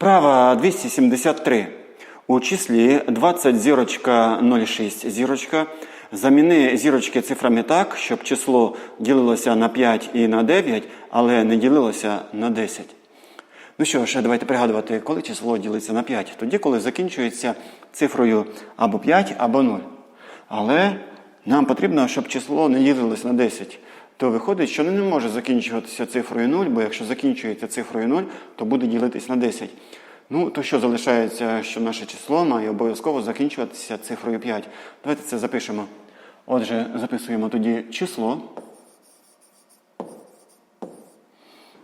Вправа 273. У числі 20 зірочка 06 зірочка. Заміни зірочки цифрами так, щоб число ділилося на 5 і на 9, але не ділилося на 10. Ну що ж, давайте пригадувати, коли число ділиться на 5. Тоді, коли закінчується цифрою або 5, або 0. Але нам потрібно, щоб число не ділилося на 10. То виходить, що не може закінчуватися цифрою 0, бо якщо закінчується цифрою 0, то буде ділитись на 10. Ну, то що залишається, що наше число має обов'язково закінчуватися цифрою 5. Давайте це запишемо. Отже, записуємо тоді число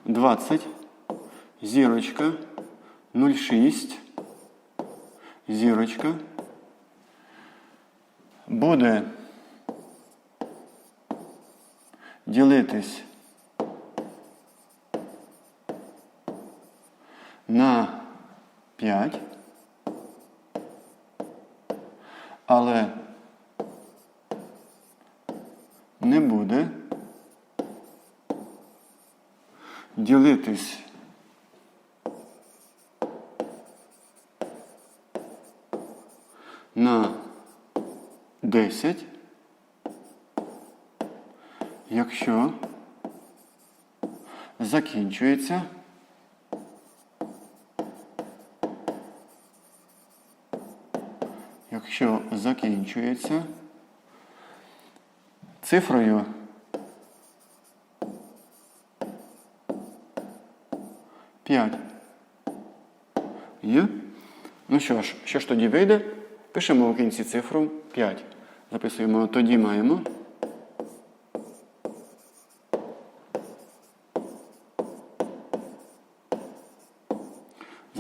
20, зірочка, 06, зірочка. Буде ділитись на 5, але не буде ділитись на 10, якщо закінчується якщо закінчується цифрою п'ять. Є? Ну що ж, що ж тоді вийде? Пишемо в кінці цифру 5. Записуємо тоді маємо.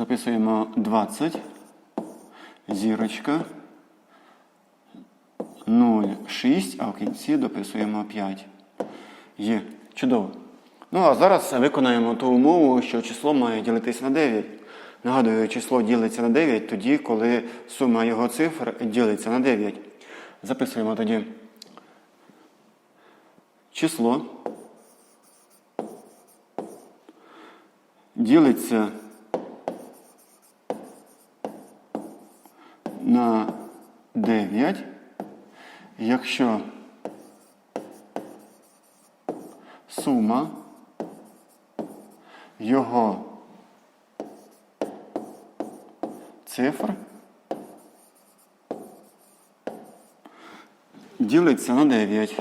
Записуємо 20. Зірочка. 0,6, а в кінці дописуємо 5. Є. Чудово. Ну, а зараз виконаємо ту умову, що число має ділитися на 9. Нагадую, число ділиться на 9 тоді, коли сума його цифр ділиться на 9. Записуємо тоді число ділиться на 9, якщо сума його цифр ділиться на 9.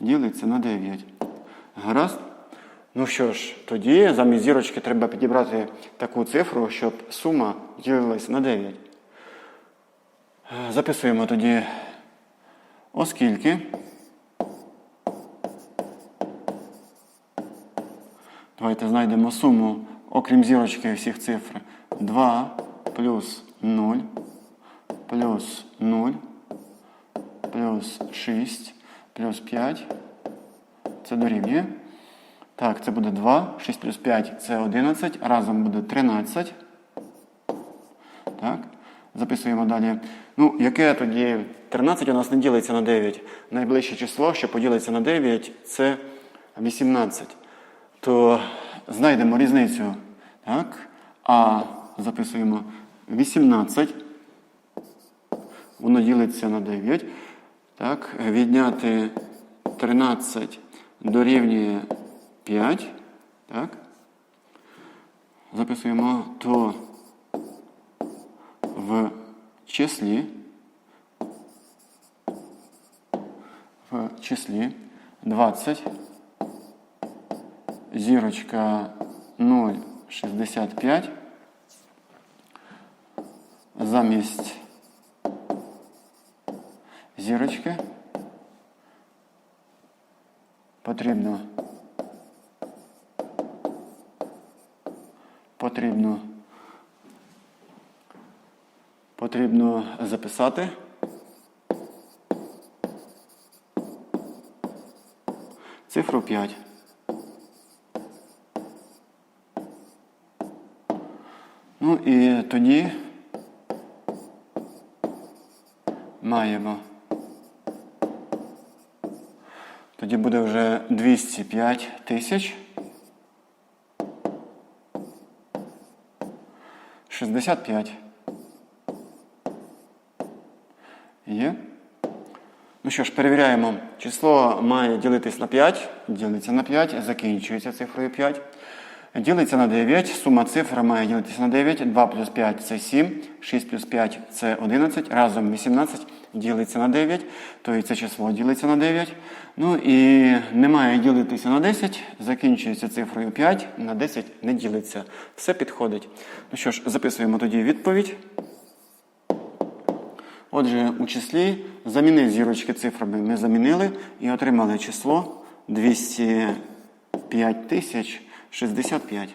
Ділиться на 9. Гаразд? Ну що ж, тоді замість зірочки треба підібрати таку цифру, щоб сума ділилася на 9. Е, Записуємо тоді, оскільки. Давайте знайдемо суму, окрім зірочки всіх цифр. 2 плюс 0, плюс 0, плюс 6, плюс 5. Це дорівнює. Так, це буде 2. 6 плюс 5 це 11. Разом буде 13. Так. Записуємо далі. Ну, яке тоді 13 у нас не ділиться на 9. Найближче число, що поділиться на 9, це 18. То знайдемо різницю. Так. А записуємо 18. Воно ділиться на 9. Так. Відняти 13 дорівнює 5. Так. Записуємо то в числі. В числі 20. Зірочка 0,65. Замість зірочки потрібно Потрібно потрібно записати цифру 5. Ну і тоді маємо Тоді буде вже 205 тисяч. 65. Є. Ну що ж, перевіряємо. Число має ділитись на 5, ділиться на 5, закінчується цифрою 5. Ділиться на 9, сума цифр має ділитися на 9, 2 плюс 5 це 7, 6 плюс 5 це 11, разом 18 ділиться на 9, то і це число ділиться на 9. Ну і не має ділитися на 10, закінчується цифрою 5, на 10 не ділиться. Все підходить. Ну що ж, записуємо тоді відповідь. Отже, у числі заміни зірочки цифрами ми замінили і отримали число 205 тисяч 65.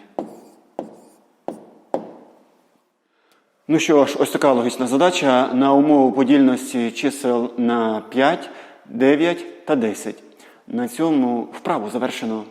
Ну що ж, ось така логічна задача на умову подільності чисел на 5, 9 та 10. На цьому вправу завершено.